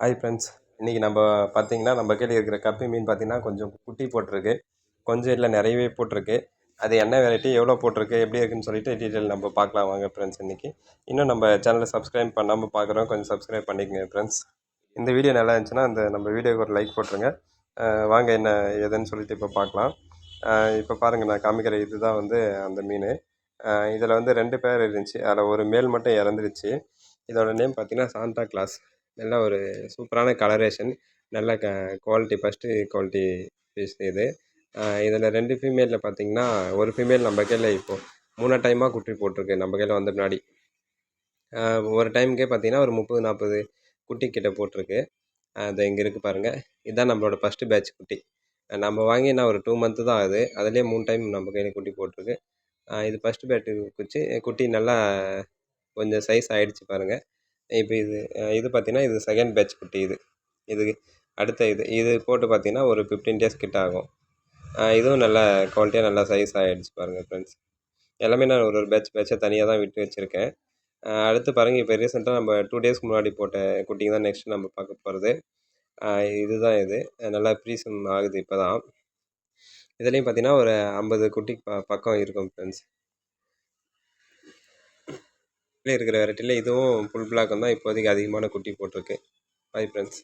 Hi friends இன்றைக்கி நம்ம பார்த்தீங்கன்னா நம்ம கீழே இருக்கிற கப்பி மீன் பார்த்திங்கன்னா கொஞ்சம் குட்டி போட்டிருக்கு. கொஞ்சம் இல்லை நிறையவே போட்டிருக்கு. அது என்ன வெரைட்டி எவ்வளோ போட்டிருக்கு எப்படி இருக்குன்னு சொல்லிட்டு டீட்டெயில் நம்ம பார்க்கலாம். வாங்க ஃப்ரெண்ட்ஸ் இன்றைக்கி இன்னும் நம்ம சேனலை சப்ஸ்கிரைப் பண்ணாமல் பார்க்குறோம் கொஞ்சம் சப்ஸ்கிரைப் பண்ணிக்கங்க ஃப்ரெண்ட்ஸ் இந்த வீடியோ நல்லா இருந்துச்சுன்னா அந்த நம்ம வீடியோக்கு ஒரு லைக் போட்டுருங்க. வாங்க என்ன எதுன்னு சொல்லிட்டு இப்போ பார்க்கலாம். இப்போ பாருங்கள் நான் காமிக்கிற இதுதான் வந்து அந்த மீன். இதில் வந்து ரெண்டு பேர் இருந்துச்சு. அதில் ஒரு மேல் மட்டும் இறந்துருச்சு. இதோட நேம் பார்த்திங்கன்னா சாண்டா கிளாஸ் நல்ல ஒரு சூப்பரான கலரேஷன் நல்ல க குவாலிட்டி ஃபஸ்ட்டு குவாலிட்டி பீஸ் இது. இதில் ரெண்டு ஃபீமேலில் பார்த்திங்கன்னா ஒரு ஃபீமேல் நம்ம கையில் இப்போது மூணு டைமாக குட்டி போட்டிருக்கு நம்ம கையில் வந்த பின்னாடி. ஒரு டைமுக்கே பார்த்திங்கன்னா ஒரு முப்பது நாற்பது குட்டி கிட்ட போட்டிருக்கு. அது இங்கே இருக்குது பாருங்கள் இதுதான் நம்மளோட ஃபஸ்ட்டு பேட்ச் குட்டி. நம்ம வாங்கி நான் ஒரு டூ மந்த்து தான் ஆகுது. அதுலேயே மூணு டைம் நம்ம கையில் குட்டி போட்டிருக்கு. இது ஃபஸ்ட்டு பேட்டு குச்சி. குட்டி நல்லா கொஞ்சம் சைஸ் ஆகிடுச்சு பாருங்கள் இப்போ இது இது பார்த்திங்கன்னா இது செகண்ட் பேட்ச் குட்டி இது. இது அடுத்த இது இது போட்டு பார்த்தீங்கன்னா ஒரு ஃபிஃப்டீன் டேஸ் கிட்ட ஆகும். இதுவும் நல்ல குவாலிட்டியாக நல்லா சைஸ் ஆகிடுச்சு பாருங்கள் ஃப்ரெண்ட்ஸ் எல்லாமே நான் ஒரு ஒரு பேட்ச் பேட்சை தனியாக தான் விட்டு வச்சுருக்கேன். அடுத்து பாருங்கள் இப்போ ரீசெண்டாக நம்ம டூ டேஸ்க்கு முன்னாடி போட்ட குட்டிங்க தான் நெக்ஸ்ட் நம்ம பார்க்க போகிறது இதுதான் இது. நல்லா ப்ரீசன் ஆகுது இப்போ தான் இதுலேயும் பார்த்தீங்கன்னா ஒரு ஐம்பது குட்டி ப பக்கம் இருக்கும் ஃப்ரெண்ட்ஸ் இருக்கிற வெரைட்டியில் இதுவும் ஃபுல் பிளாக் தான் இப்போதைக்கு அதிகமான குட்டி போட்டிருக்கு. Bye friends